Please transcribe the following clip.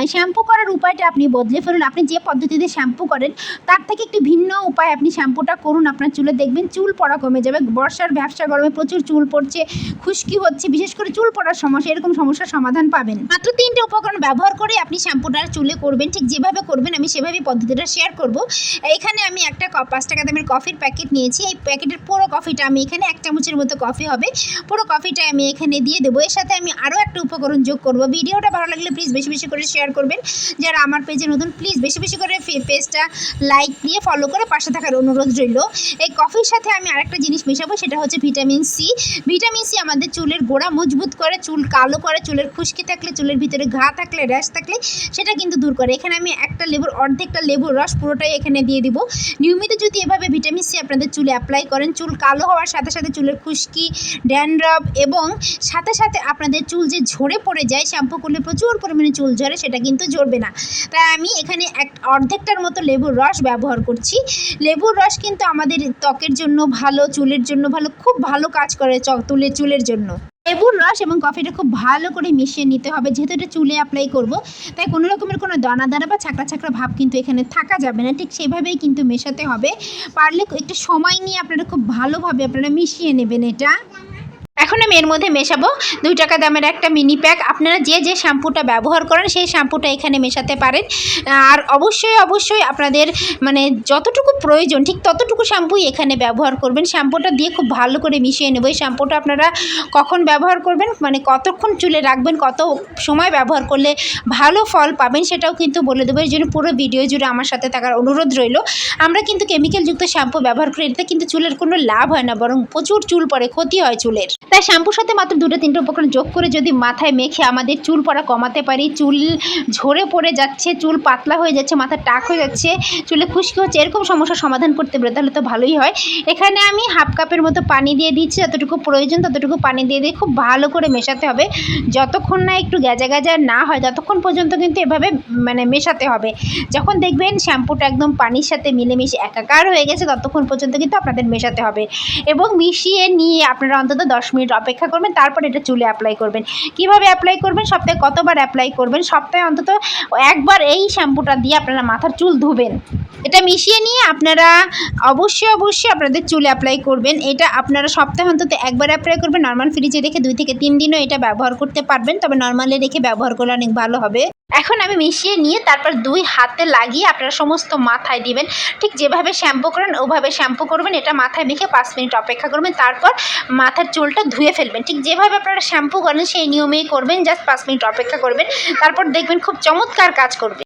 নয় শ্যাম্পু করার উপায়টা আপনি বদলে ফেলুন। আপনি যে পদ্ধতিতে শ্যাম্পু করেন, তার থেকে একটি ভিন্ন উপায় আপনি শ্যাম্পুটা করুন আপনার চুলে। দেখবেন চুল পড়া কমে যাবে, বর্ষার ব্যবসা গরমে প্রচুর চুল পড়ছে, খুশকি হচ্ছে, বিশেষ করে চুল পড়ার সমস্যা, এরকম সমস্যার সমাধান পাবেন। মাত্র তিনটে উপকরণ ব্যবহার করে আপনি শ্যাম্পুটা চুলে করবেন। ঠিক যেভাবে করবেন, আমি সেভাবেই পদ্ধতিটা শেয়ার করব। এখানে আমি একটা পাঁচ টাকা দামের কফির প্যাকেট নিয়েছি। এই প্যাকেটের পুরো কফিটা আমি এখানে এক চামচের মতো কফি হবে। পুরো কফিটা আমি এখানে দিয়ে দেবো। এর সাথে আমি আরও একটা উপকরণ যোগ করব। ভিডিওটা ভালো লাগলে প্লিজ বেশি বেশি করে শেয়ার করবেন। যারা আমার পেজে নতুন প্লিজ বেশি বেশি করে পেজটা লাইক দিয়ে ফলো করে পাশে থাকার অনুরোধ রইল। এই কফির সাথে আমি আরেকটা জিনিস মেশাবো, সেটা হচ্ছে ভিটামিন সি ভিটামিন সি আমাদের চুলের গোড়া মজবুত করে, চুল কালো করে, চুলের খুশকি থাকলে, চুলের ভিতরে ঘা থাকলে র্যাশ থাকলে, সেটা কিন্তু দূর করে। এখানে আমি একটা লেবুর, অর্ধেকটা লেবুর রস পুরোটাই এখানে দিয়ে দিব। নিয়মিত যদি এভাবে ভিটামিন সি আপনাদের চুলে অ্যাপ্লাই করেন, চুল কালো হওয়ার সাথে সাথে চুলের খুশকি ড্যান্ড্রফ এবং সাথে সাথে আপনাদের চুল যে ঝরে পড়ে যায় শ্যাম্পু করলে প্রচুর পরিমাণে চুল ঝরে, সেটা কিন্তু ঝরবে না। তাই আমি এখানে এক অর্ধেকটার মতো লেবুর রস ব্যবহার করছি। লেবুর রস কিন্তু আমাদের ত্বকের জন্য ভালো, চুলের জন্য ভালো, খুব ভালো কাজ করে চ- তুলের চুলের জন্য। লেবুর রস এবং কফিটা খুব ভালো করে মিশিয়ে নিতে হবে। যেহেতু এটা চুলে অ্যাপ্লাই করব, তাই কোনো রকমের কোনো দানা দানা বা ছাকড়া ছাকড়া ভাব কিন্তু এখানে থাকা যাবে না। ঠিক সেভাবেই কিন্তু মেশাতে হবে। পারলে একটু সময় নিয়ে আপনারা খুব ভালোভাবে আপনারা মিশিয়ে নেবেন এটা। এখন আমি এর মধ্যে মেশাবো। দুই টাকা দামের একটা মিনি প্যাক আপনারা যে যে শ্যাম্পুটা ব্যবহার করেন, সেই শ্যাম্পুটা এখানে মেশাতে পারেন। আর অবশ্যই অবশ্যই আপনাদের মানে যতটুকু প্রয়োজন, ঠিক ততটুকু শ্যাম্পুই এখানে ব্যবহার করবেন। শ্যাম্পুটা দিয়ে খুব ভালো করে মিশিয়ে নেব। এই শ্যাম্পুটা আপনারা কখন ব্যবহার করবেন মানে কতক্ষণ চুলে রাখবেন, কত সময় ব্যবহার করলে ভালো ফল পাবেন, সেটাও কিন্তু বলে দেবো। এই জন্য পুরো ভিডিও জুড়ে আমার সাথে থাকার অনুরোধ রইল। আমরা কিন্তু কেমিক্যালযুক্ত শ্যাম্পু ব্যবহার করি এতে কিন্তু চুলের কোনো লাভ হয় না, বরং প্রচুর চুল পড়ে, ক্ষতি হয় চুলের। তাই শ্যাম্পুর সাথে মাত্র দুটো তিনটে উপকরণ যোগ করে যদি মাথায় মেখে আমাদের চুল পড়া কমাতে পারি, চুল ঝরে পড়ে যাচ্ছে, চুল পাতলা হয়ে যাচ্ছে, মাথা টাক হয়ে যাচ্ছে, চুলে খুশকি হচ্ছে, এরকম সমস্যার সমাধান করতে পারে, তাহলে তো ভালোই হয়। এখানে আমি হাফ কাপের মতো পানি দিয়ে দিচ্ছি, যতটুকু প্রয়োজন ততটুকু পানি দিয়ে দিয়ে খুব ভালো করে মেশাতে হবে। যতক্ষণ না একটু গ্যাজা গ্যাজা না হয়, ততক্ষণ পর্যন্ত কিন্তু এভাবে মানে মেশাতে হবে। যখন দেখবেন শ্যাম্পুটা একদম পানির সাথে মিলেমিশে একাকার হয়ে গেছে, ততক্ষণ পর্যন্ত কিন্তু আপনাদের মেশাতে হবে। এবং মিশিয়ে নিয়ে আপনারা অন্তত দশ মিনিট অপেক্ষা করবেন, তারপর এটা চুলে অ্যাপ্লাই করবেন। কীভাবে অ্যাপ্লাই করবেন? সপ্তাহে কতবার অ্যাপ্লাই করবেন? সপ্তাহে অন্তত একবার এই শ্যাম্পুটা দিয়ে আপনারা মাথার চুল ধুবেন। এটা মিশিয়ে নিয়ে আপনারা অবশ্যই অবশ্যই আপনাদের চুলে অ্যাপ্লাই করবেন। এটা আপনারা সপ্তাহে অন্তত একবার অ্যাপ্লাই করবেন। নর্মাল ফ্রিজে রেখে দুই থেকে তিন দিনও এটা ব্যবহার করতে পারবেন। তবে নর্মালে রেখে ব্যবহার করলে অনেক ভালো হবে। এখন আমি মিশিয়ে নিয়ে তারপর দুই হাতে লাগিয়ে আপনারা সমস্ত মাথায় দিবেন। ঠিক যেভাবে শ্যাম্পু করেন, ওভাবে শ্যাম্পু করবেন। এটা মাথায় মেখে পাঁচ মিনিট অপেক্ষা করবেন। তারপর মাথার চুলটা ধুয়ে ফেলবেন। ঠিক যেভাবে আপনারা শ্যাম্পু করেন, সেই নিয়মেই করবেন। জাস্ট পাঁচ মিনিট অপেক্ষা করবেন। তারপর দেখবেন খুব চমৎকার কাজ করবে।